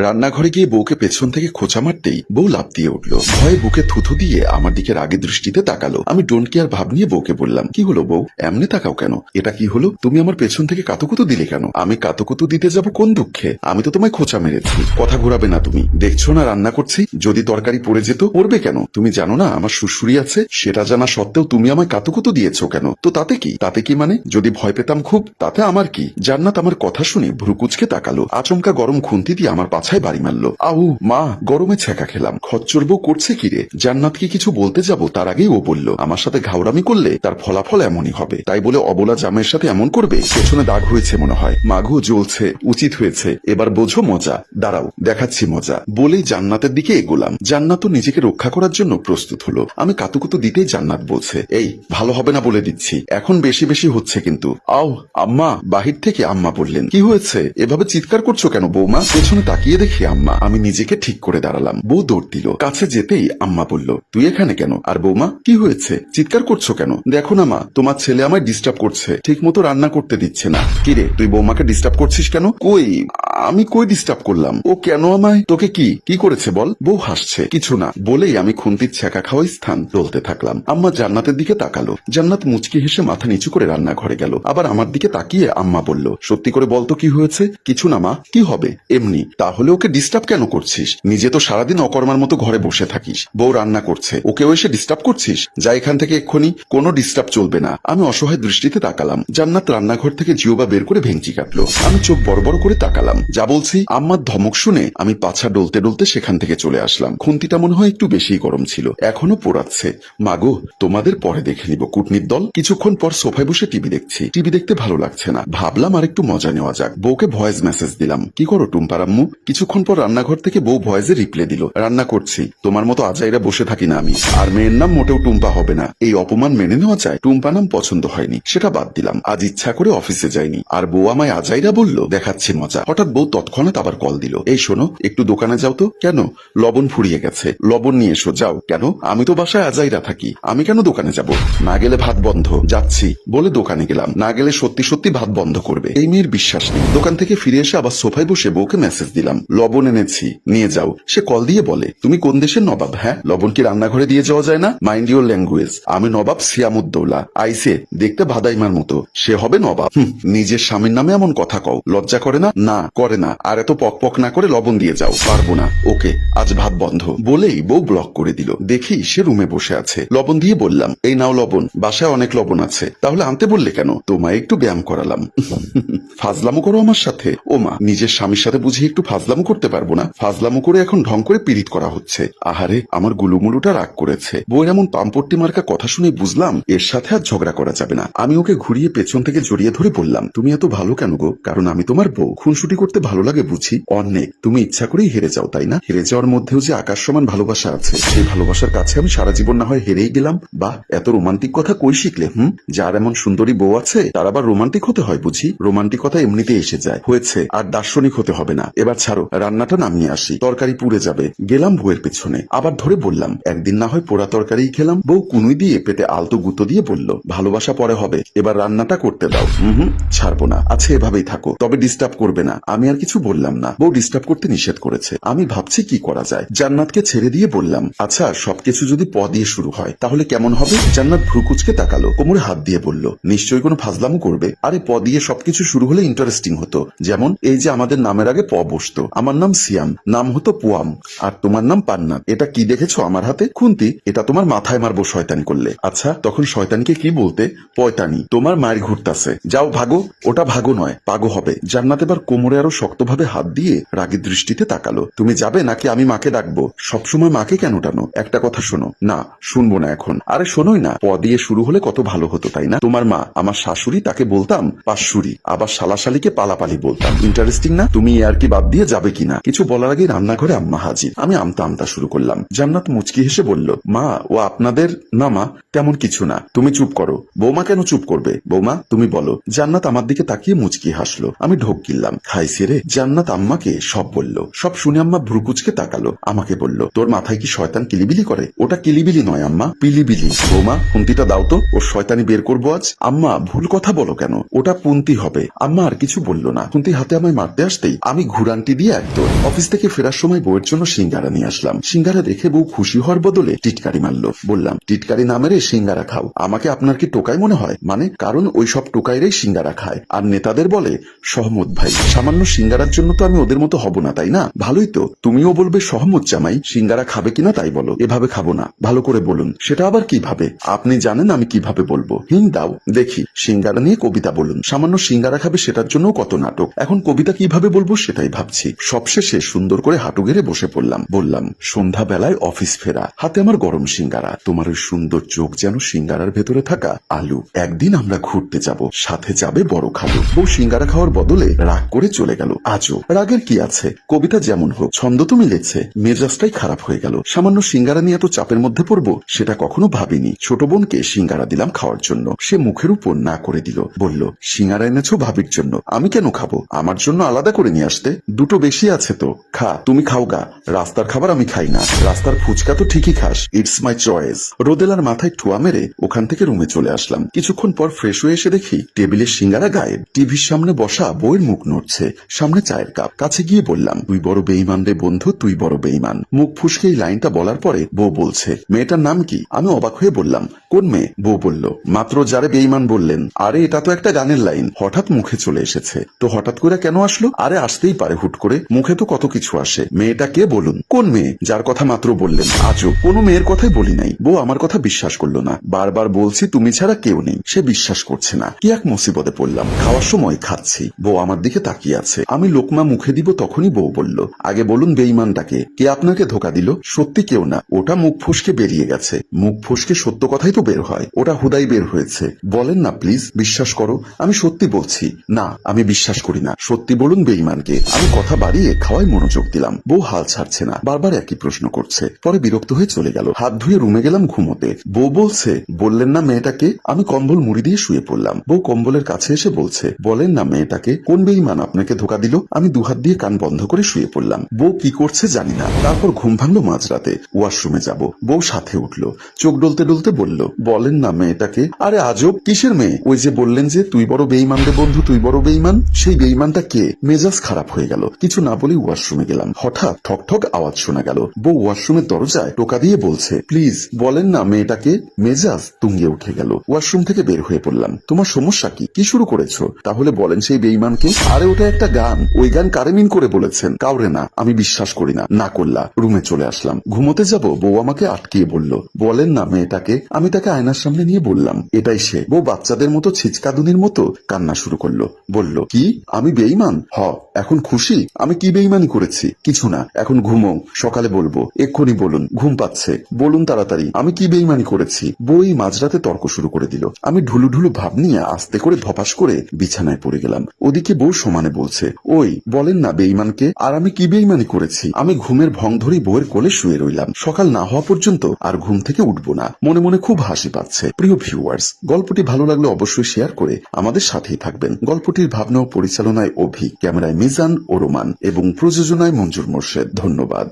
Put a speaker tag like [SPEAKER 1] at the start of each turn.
[SPEAKER 1] রান্নাঘরে গিয়ে বউকে পেছন থেকে খোঁচা মারতেই বউ লাভ দিয়ে উঠল। ভয়ে বুকে থুথু দিয়ে আমার দিকে রাগে দৃষ্টিতে তাকালো। আমি ডোন্ট কেয়ার ভাব নিয়ে বউকে বললাম, কি হলো বউ? এমনি তাকাও কেন? এটা কি হলো? তুমি আমার পেছন থেকে কাতুকুতু দিলে কেন? আমি কাতুকুতু দিতে যাব কোন দুঃখে? আমি তো তোমায় খোঁচা মেরেছি। কথা ঘোরাবে না তুমি। দেখছ না রান্না করছি? যদি তরকারি পড়ে যেত, পড়বে কেন? তুমি জানো না আমার শ্বশুরি আছে, সেটা জানা সত্ত্বেও তুমি আমায় কাতুকুতু দিয়েছ কেন? তো তাতে কি? তাতে কি মানে? যদি ভয় পেতাম খুব, তাতে আমার কি? জান্নাত আমার কথা শুনে ভ্রুকুচকে তাকালো। আচমকা গরম খুন্তি দিয়ে আমার পাছায় বাড়ি মারলো। আউ মা, গরমে ছ্যাঁকা খেলাম। খচ্চর করছে কি রে? জান্নাতকে কিছু বলতে যাব? তার আগেই ও বলল, আমার সাথে ঘাউরামি করলে তার ফলাফল এমনই হবে। তাই বলে অবলা জামের সাথে এমন করবে? পেছনে দাগ হয়েছে মনে হয়। মাঘও জ্বলছে, উচিত হয়েছে। এবার বোঝো মজা। দাঁড়াও, দেখাচ্ছি মজা। বলেই জান্নাতের দিকে এগোলাম। জান্নাতও নিজেকে রক্ষা করার জন্য প্রস্তুত হলো। আমি কাতুকুতু দিতেই জান্নাত বলছে, এই, ভালো হবে না বলে দিচ্ছি। এখন বেশি বেশি হচ্ছে কিন্তু। আও, আম্মা, বাহির থেকে আম্মা বললেন, কি হয়েছে? এভাবে চিৎকার করছ কেন বৌমা? পেছনে তাকিয়ে দেখি আম্মা, আমি নিজেকে ঠিক করে দাঁড়ালাম। বউ দৌড় দিল। কাছে যেতেই আম্মা বলল, তুই এখানে কেন? আর বৌমা, কি হয়েছে? চিৎকার করছ কেন? দেখো না মা, তোমার ছেলে আমায় ডিস্টার্ব করছে। ঠিক মতো রান্না করতে দিচ্ছে না। কিরে তুই বৌমাকে ডিস্টার্ব করছিস কেন? কই? আমি কই ডিস্টার্ব করলাম? ও কেন আমায়? তোকে কি? কি করেছে বল? বউ হাসছে। কিছু না, বলেই আমি খুন্তির ছ্যাঁকা খাওয়াই স্থান চলতে থাকলাম। আম্মা জান্নাতের দিকে তাকালো। জান্নাত মুচকি হেসে মাথা নিচু করে রান্নাঘরে গেল। আবার আমার দিকে তাকিয়ে আম্মা বলল, সত্যি করে বলতো কি হয়েছে? কিছু না মা, কি হবে? এমনি তাহলে ওকে ডিস্টার্ব কেন করছিস? নিজে তো সারাদিন অকর্মার মতো ঘরে বসে থাকিস। বউ রান্না করছে। ওকেও এসে ডিস্টার্ব করছিস? যা এখান থেকে এক্ষুনি। কোনো ডিস্টার্ব চলবে না। আমি অসহায় দৃষ্টিতে তাকালাম। জান্নাত রান্নাঘর থেকে জিওবা বের করে ভেঙচি কাটলো। আমি চোখ বড় বড় করে তাকালাম। যা বলছি, আম্মার ধমক শুনে আমি পাছা ডলতে ডলতে সেখান থেকে চলে আসলাম। খুন্তিটা মনে হয় একটু বেশি গরম ছিল। এখনও পোড়াচ্ছে। মাগো তোমাদের পরে দেখে নিব। কুটনির দল? কিছুক্ষণ পর সোফায় বসে টিভি দেখছি। টিভি দেখতে ভালো লাগছে না। ভাবলাম আর একটু মজা নেওয়া যাক। বউকে ভয়েস মেসেজ দিলাম। কি করো টুম্পার আম্মু কিছুক্ষণ পর রান্নাঘর থেকে বউ ভয়েসে রিপ্লে দিল, রান্না করছি। তোমার মতো আজাইরা বসে থাকি না আমি। আর মেয়ের নাম মোটেও টুম্পা হবে না। এই অপমান মেনে নেওয়া যায়? টুম্পা নাম পছন্দ হয়নি। সেটা বাদ দিলাম। আজ ইচ্ছা করে অফিসে যাইনি। আর বউ আমায় আজাইরা বলল, দেখাচ্ছি মজা। হঠাৎ বউ তৎক্ষণাৎ আবার কল দিল, এই শোনো, একটু দোকানে যাও তো। কেন? লবণ ফুরিয়ে গেছে। লবণ নিয়ে এসো, যাও। কেন? আমি তো বাসায় আজাইরা থাকি। আমি কেন দোকানে যাব? না গেলে ভাত বন্ধ। যাচ্ছি। বলে দোকানে গেলাম। না গেলে সত্যি সত্যি ভাত বন্ধ করবে। এই মেয়ের বিশ্বাস নেই। দোকান থেকে ফিরে এসে আবার সোফায় বসে বউকে মেসেজ দিলাম। লবণ এনেছি, নিয়ে যাও। সে কল দিয়ে বলে, তুমি কোন দেশের নবাব? হ্যাঁ লবণ কি রান্নাঘরে দিয়ে যাওয়া যায় না? মাইন্ড ইউর ল্যাঙ্গুয়েজ আমি নবাব সিয়ামুদ্দৌলা। আইসে, দেখতে ভাদাইমার মতো। সে হবে নবাব? নিজের স্বামীর নামে এমন কথা কও। লজ্জা করে না? না, করে না। আর এত পক পক না করে লবণ দিয়ে যাও। পারব না। ওকে, আজ ভাত বন্ধ। বলেই বউ ব্লক করে দিল। দেখি সে রুমে বসে আছে। লবণ দিয়ে বললাম, এই নাও লবণ। বাসায় অনেক লবণ আছে। তাহলে আনতে বললে কেন? তোমায় একটু ব্যায়াম করালাম। ফাজলামো করো আমার সাথে। ও মা নিজের স্বামীর সাথে বুঝি একটু ফাজলামো করতে পারব না। ফাজলামো করে এখন ঢং করে পিরিত করা হচ্ছে। আহারে, আমার গুলুমুলুটা রাগ করেছে। বউয়ের এমন পাম্পট্টি মার্কা কথা শুনে বুঝলাম, এর সাথে আর ঝগড়া করা যাবে না। আমি ওকে ঘুরিয়ে পেছন থেকে জড়িয়ে ধরে বললাম, তুমি এত ভালো কেন গো? কারণ আমি তোমার বউ। খুনসুটি করতে ভালো লাগে বুঝি। অনেক তুমি ইচ্ছা করেই হেরে যাও, তাই না? হেরে যাওয়ার মধ্যেও যে আকাশ সমান ভালোবাসা আছে, সেই ভালোবাসার কাছে আমি সারা জীবন না হয় হেরেই গেলাম। বা এত রোমান্টিক কথা কই শিখলে, হুম? যার এমন সুন্দরী বউ আছে, তার আবার রোমান্টিক হতে হয় বুঝি? রোমান্টিক কথা এমনিতে এসে যায়। হয়েছে, আর দার্শনিক হতে হবে না। এবার ছাড়ো। রান্নাটা নামিয়ে আসি। তরকারি পুড়ে যাবে। গেলাম বউয়ের পেছনে। আবার ধরে বললাম, একদিন না হয় পোড়া তরকারি খেলাম। বউ কুনুই দিয়ে পেটে আলতো গুঁতো দিয়ে বলল, ভালোবাসা পরে হবে। এবার রান্নাটা করতে দাও। হুম ছাড়বো না। আছে এভাবেই থাকো। তবে ডিস্টার্ব করবে না। আমি আর কিছু বললাম না। বউ ডিস্টার্ব করতে নিষেধ করেছে। আমি ভাবছি কি করা যায়। জান্নাতকে ছেড়ে দিয়ে বললাম আচ্ছা সবকিছু যদি প দিয়ে শুরু হয়, তাহলে কেমন হবে? জান্নাত ভ্রুকুচকে তাকালো। কোমরে হাত দিয়ে বলল, নিশ্চয়ই কোনো ফাজলামো করবে। আরে, প দিয়ে সবকিছু শুরু হলে ইন্টারেস্টিং হতো। যেমন, এই যে আমাদের নামের আগে প বসতো। আমার নাম সিয়াম, নাম হতো পুয়াম, আর তোমার নাম পান্নাত। এটা কি দেখেছ আমার হাতে? খুন্তি, এটা তোমার মাথায় মারবো শয়তানি করলে। আচ্ছা তখন শয়তানকে কি বলতে? পয়তানি, তোমার মায়ের ঘুরতাছে। যাও ভাগো, ওটা ভাগো নয়, পাগো হবে। জান্নাত এবার কোমরে আরও শক্তভাবে হাত দিয়ে রাগী দৃষ্টিতে তাকালো। তুমি যাবে নাকি আমি মাকে ডাকবো? সবসময় মাকে কেন টানো? একটা কথা শোনো। না, শুনব না এখন। আরে শোনোই না, প দিয়ে শুরু হলে কত ভালো হতো, তাই না? তোমার মা, আমার শাশুড়ি তাকে বলতাম পাশুরি আবার শালাশালিকে পালাপালি বলতাম। ইন্টারেস্টিং না? তুমি আর কি বাদ দিয়ে যাবে কিনা? কিছু বলার আগে রান্নাঘরে আম্মা হাজির। আমি আমতা আমতা শুরু করলাম। জান্নাত মুচকি হেসে বলল, মা, ও আপনাদের? না মা, তেমন কিছু না। তুমি চুপ করো। বৌমা কেন চুপ করবে? বৌমা, তুমি বলো। জান্নাত আমার দিকে তাকিয়ে মুচকি হাসলো। আমি ঢোক গিললাম। খাইছে রে। জান্নাত আম্মাকে সব বলল। সব শুনে আম্মা ভ্রুকুচকে তাকালো। আমাকে বলল, তোর মাথায় কি শয়তান কিলিবিলি করে? ওটা কিলিবিলি নয় আম্মা, পিলিবিলি। বৌমা পুন্তিটা দাও তো। ও শয়তানি বের করব আজ? আম্মা, ভুল কথা বলো কেন? ওটা পুন্তি হবে। আম্মা আর কিছু বলল না। পুন্তি হাতে আমায় মারতে আসতেই আমি ঘুরানটি দিয়ে একদম অফিস থেকে ফেরার সময় বউয়ের জন্য সিঙ্গারা নিয়ে আসলাম। সিঙ্গারা দেখে বউ খুশি হওয়ার বদলে টিটকারি মারলো। বললাম, টিটকারি না মেরে সিঙ্গারা খাও। আমাকে আপনার কি টোকাই মনে হয়? মানে কারণ ওই সব টোকাইরাই সিঙ্গারা খায়। আর নেতাদের বলে, সহমত ভাই, সামান্য সিঙ্গারার জন্য তো আমি ওদের মতো হব না, তাই না? ভালোই তো, তুমিও বলবে সহমত জামাই, সিঙ্গারা খাবে কিনা তাই বলো, এভাবে খাব না। ভালো করে বলুন, সেটা আবার কীভাবে? আপনি জানেন আমি কীভাবে বলব। হিং দাও, দেখি, সিঙ্গারা নিয়ে কবিতা বলুন। সামান্য সিঙ্গারা খাবে সেটার জন্য কত নাটক। এখন কবিতা কীভাবে বলব সেটাই ভাবছি। সবশেষে সুন্দর করে হাঁটু গেড়ে বসে পড়লাম। বললাম সন্ধ্যা বেলায় অফিস ফেরা। হাতে আমার গরম সিঙ্গারা। তোমার ওই সুন্দর চোখ যেন সিঙ্গারার ভেতরে থাকা আলু। একদিন আমরা ঘুরতে যাব। সাথে যাবে বড় খালু। বউ সিঙ্গারা খাওয়ার বদলে রাগ করে চলে গেল। আজও। রাগের কি আছে? কবিতা যেমন হোক, ছন্দ তো মিলেছে। মেজাজটাই খারাপ হয়ে গেল। সামান্য সিঙ্গারা নিয়ে এত চাপের মধ্যে পড়ব, সেটা কখনো ভাবিনি। ছোট বোনকে সিঙ্গারা দিলাম খাওয়ার জন্য। সে মুখের উপর না করে দিল। বলল, সিঙ্গারা এনেছো ভাবির জন্য। আমি কেন খাব? আমার জন্য আলাদা করে নিয়ে আসতে। দুটো বেশি আছে তো? খা, তুমি খাও গা। রাস্তার খাবার আমি খাই না। রাস্তার ফুচকা তো ঠিকই খাস। ইটস মাই চয়েস রোদেলার মাথায় ঠুয়া মেরে ওখান থেকে রুমে চলে আসলাম। কিছুক্ষণ পর ফ্রেশ হয়ে এসে দেখি টেবিলের সিঙ্গারা গায়েব। টিভির সামনে বসা বইয়ের মুখ নড়ছে। সামনে চায়ের কাপ। কাছে গিয়ে বললাম, তুই বড় বেইমান রে বন্ধু, তুই বড় বেইমান মুখ ফুসকে এই লাইনটা বলার পরে বউ বলছে, মেয়েটার নাম কি? আমি অবাক হয়ে বললাম কোন মেয়ে? বউ বলল, মাত্র যারে বেইমান বললেন। আরে, এটা তো একটা গানের লাইন। হঠাৎ মুখে চলে এসেছে। তো হঠাৎ করে কেন আসলো? আরে, আসতেই পারে হুট করে। মুখে তো কত কিছু আসে। মেয়েটা কে বলুন? কোন মেয়ে? যার কথা মাত্র বললেন। আজও কোনো মেয়ের কথাই বলি নাই। বউ আমার কথা বিশ্বাস করল না। বারবার বলছি, তুমি ছাড়া কেউ নেই। সে বিশ্বাস করছে না। কি এক মুসিবতে পড়লাম। খাওয়ার সময় খাচ্ছি। বউ আমার দিকে তাকিয়ে আছে। আমি লোকমা মুখে দিব তখনই বউ বলল, আগে বলুন বেইমানটাকে কে আপনাকে ধোকা দিল? সত্যি কেউ না। ওটা মুখ ফসকে বেরিয়ে গেছে। মুখ ফসকে সত্য কথাই বের হয়, ওটা হুদাই বের হয়েছে। বলেন না প্লিজ বিশ্বাস করো, আমি সত্যি বলছি। না, আমি বিশ্বাস করি না। সত্যি বলুন বেইমানকে আমি কথা বাড়িয়ে খাওয়াই মনোযোগ দিলাম। বউ হাল ছাড়ছে না, বারবার একই প্রশ্ন করছে। পরে বিরক্ত হয়ে চলে গেল। হাত ধুয়ে রুমে গেলাম ঘুমোতে। বউ বলছে, বললেন না মেয়েটাকে, আমি কম্বল মুড়ি দিয়ে শুয়ে পড়লাম। বউ কম্বলের কাছে এসে বলছে, বলেন না মেয়েটাকে, কোন বেইমান আপনাকে ধোকা দিল? আমি দুহাত দিয়ে কান বন্ধ করে শুয়ে পড়লাম। বউ কি করছে জানি না। তারপর ঘুম ভাঙলো মাঝরাতে। ওয়াশরুমে যাব। বউ সাথে উঠল। চোখ ডলতে ডলতে বলল বলেন না মেয়েটাকে। আরে আজব, কিসের মেয়ে? ওই যে বললেন যে, তুই বড় বেইমান রে বন্ধু, তুই বড় বেইমান সেই বেইমানটা কে? মেজাজ খারাপ হয়ে গেল। কিছু না বলে ওয়াশরুমে গেলাম। হঠাৎ ঠক ঠক আওয়াজ শোনা গেল। বউ ওয়াশরুমের দরজায় টোকা দিয়ে বলছে, প্লিজ, বলেন না মেয়েটাকে? মেজাজ তুঙ্গে উঠে গেল। ওয়াশরুম থেকে বের হয়ে পড়লাম। তোমার সমস্যা কি? কি শুরু করেছ? তাহলে বলেন সেই বেইমানকে আরে ওটা একটা গান। ওই গান কারে মিন করে বলেছেন? কাউরে না। আমি বিশ্বাস করি না। না করলা। রুমে চলে আসলাম। ঘুমোতে যাব? বউ আমাকে আটকিয়ে বলল, বলেন না মেয়েটাকে। আমি তাকে আয়নার সামনে নিয়ে বললাম, এটাই সে। বউ বাচ্চাদের মতো ছিচকাদুনির মতো কান্না শুরু করল। বলল, কি? আমি বেইমান হ, এখন খুশি। আমি কি বেইমানি করেছি? কিছু না, এখন ঘুমো। সকালে বলব। এক্ষুনি বলুন, ঘুম পাচ্ছে। বলুন তাড়াতাড়ি, আমি কি বেইমানি করেছি? বই মাঝরাতে তর্ক শুরু করে দিল। আমি ঢুলু ঢুলু ভাব নিয়ে আস্তে করে ধপাস করে বিছানায় পড়ে গেলাম। ওদিকে বউ সমানে বলছে, ওই, বলেন না বেইমানকে আর আমি কি বেইমানি করেছি? আমি ঘুমের ভং ধরেই বউয়ের কোলে শুয়ে রইলাম। সকাল না হওয়া পর্যন্ত আর ঘুম থেকে উঠবো না। মনে মনে খুব হাসি পাচ্ছে। প্রিয় ভিউয়ার্স গল্পটি ভালো লাগলে অবশ্যই শেয়ার করে আমাদের সাথেই থাকবেন। গল্পটির ভাবনা ও পরিচালনায় অভি, ক্যামেরায় মিজান ও রোমান, এবং প্রযোজনায় মঞ্জুর মোর্শেদ। ধন্যবাদ।